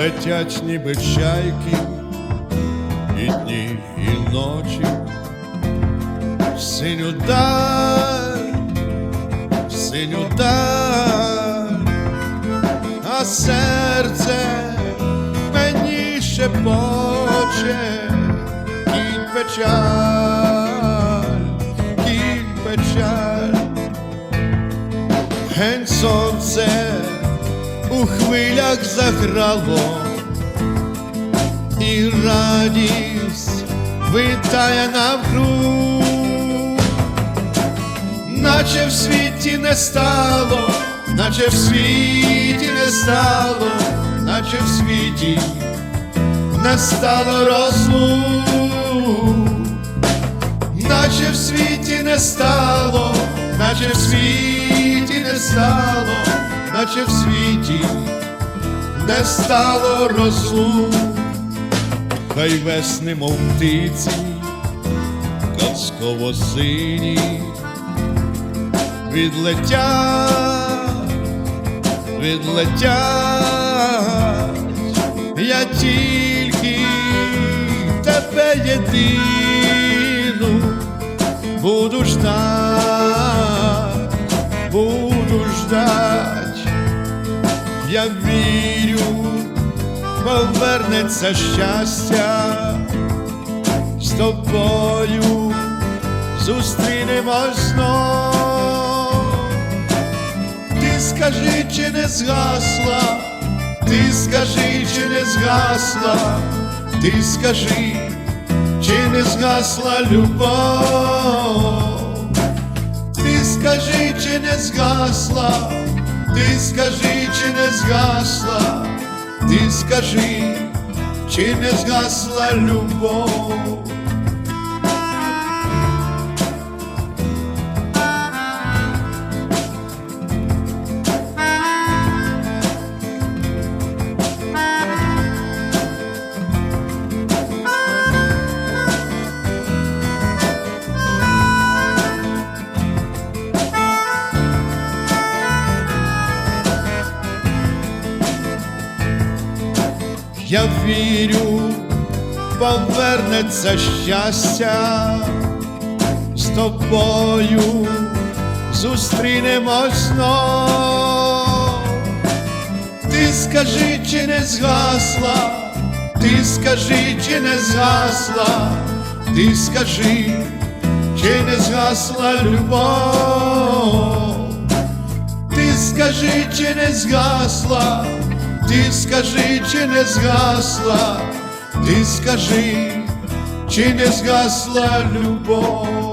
летять ніби чайки, і дні, і ночі, синю даль, синю даль, а серце мені шепоче, кінь печаль, кінь печаль, ген сонце у хвилях заграло, і радість витає навкруг, наче в світі не стало, наче в світі не стало, наче в світі не стало розлук, наче в світі не стало, наче в світі не стало, наче в світі не стало розлук, хай весни, мов птиці, казково сині, відлетять, відлетять, я тільки тебе єдину буду ждать, буду ждать, я вірю, повернеться щастя, з тобою зустрінемось знов. Ти скажи, чи не згасла, ти скажи, чи не згасла, ти скажи, чи не згасла любов, ти скажи, чи не згасла, ти скажи, чи не згасла, ти скажи, чи не згасла любов. Я вірю, повернеться щастя, з тобою зустрінемось знов. Ти скажи, чи не згасла, ти скажи, чи не згасла, ти скажи, чи не згасла любов. Ти скажи, чи не згасла, ти скажи, чи не згасла, ти скажи, чи не згасла любов.